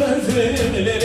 verdim